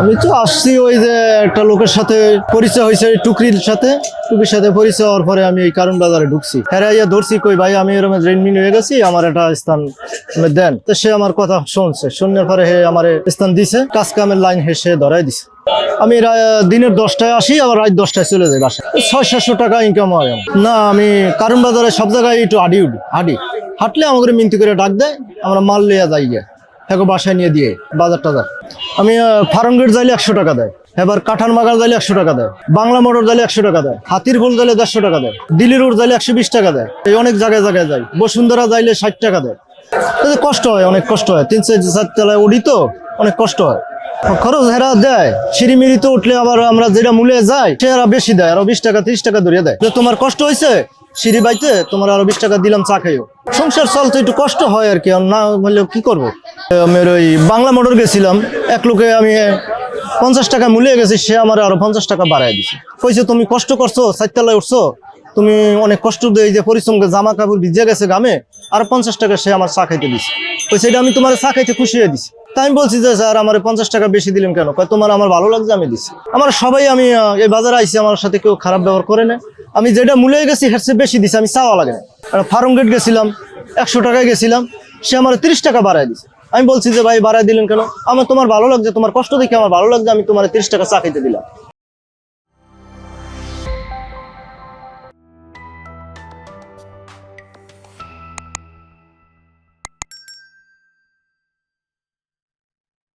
আমি তো আসছি ওই যে একটা লোকের সাথে পরিচয় হয়েছে টুকরির সাথে। টুকরির সাথে পরিচয় হওয়ার পরে আমি এই কারণ বাজারে ঢুকছি। হেরাইয়া ধরছি, কই ভাই, আমি এরকম রেডমিন হয়ে গেছি, আমার একটা স্থান দেন। তো সে আমার কথা শুনছে। শোনার পরে হে আমার স্থান দিছে কাজ কামের লাইন হে সে ধরাই দিছে। আমি দিনের দশটায় আসি, আবার রাত দশটায় চলে যাই বাসায়। ছয় সাতশো টাকা ইনকাম হয় না, আমি কারণ বাজারে সব জায়গায় একটু হাঁটি উঠি, হাঁটি। হাঁটলে আমাকে মিনতি করে ডাক দেয়, আমরা মাল লিয়ে যাই গিয়ে। হ্যাঁ বাসায় নিয়ে দিয়ে, বাজার টাজার। আমি ফার্ম গেট যাইলে একশো টাকা দেয়, এবার কাঠান মাগাল যাইলে একশো টাকা দেয়, বাংলা মোটর যাইলে একশো টাকা দেয় হাতির ফুল যাইলে দেড়শো টাকা দেয় দিল্লি রোড যাইলে একশো বিশ টাকা দেয়, এই অনেক জায়গায় জায়গায় যায় বসুন্ধরা যাইলে ষাট টাকা দেয়। কষ্ট হয়, অনেক কষ্ট হয়, তিন চার চার তলায় উঠি তো, অনেক কষ্ট হয়। খরচ হেরা দেয় সিঁড়িমিড়িতে উঠলে আবার আমরা যেটা মূলে যাই, সে আরও বেশি দেয়, আরও বিশ টাকা, তিরিশ টাকা ধরিয়ে দেয়। তোমার কষ্ট হয়েছে, সিঁড়ি বাইতে তোমার আরও বিশ টাকা দিলাম, চা খাইও। সংসার চলতে একটু কষ্ট হয় আর কি না হলে কি করব? আমি ওই বাংলা মোটর গেছিলাম। এক লোকে আমি পঞ্চাশ টাকা মূল্যে গেছি, সে আমার আরও পঞ্চাশ টাকা বাড়াই দিছে। কইছে, তুমি কষ্ট করছ চারতলায় উঠছো, তুমি অনেক কষ্ট দিয়ে যে পরিশ্রম করে জামা কাপড় ভিজে গেছে গামে আর পঞ্চাশ টাকা সে আমার চা খাইতে দিছে। কইছে, এটা আমি তোমার চা খাইতে খুশি হয়ে দিছি। তাই আমি বলছি যে, স্যার, আমার পঞ্চাশ টাকা বেশি দিলেন কেন? তোমার আমার ভালো লাগছে, আমি দিছি। আমার সবাই আমি এই বাজারে আইছি, আমার সাথে কেউ খারাপ ব্যবহার করে না। আমি যেটা মূল্যে গেছি, হের বেশি দিছি, আমি চাওয়া লাগে না। ফার্ম গেট গেছিলাম, একশো টাকায় গেছিলাম, সে আমার তিরিশ টাকা বাড়ায় দিছে। আমি বলছি যে, ভাই বাড়ায় দিলেন কেন? আমার তোমার ভালো লাগছে, তোমার কষ্ট দেখে আমার ভালো লাগছে, আমি তোমার তিরিশ টাকা চা খাইতে দিলাম।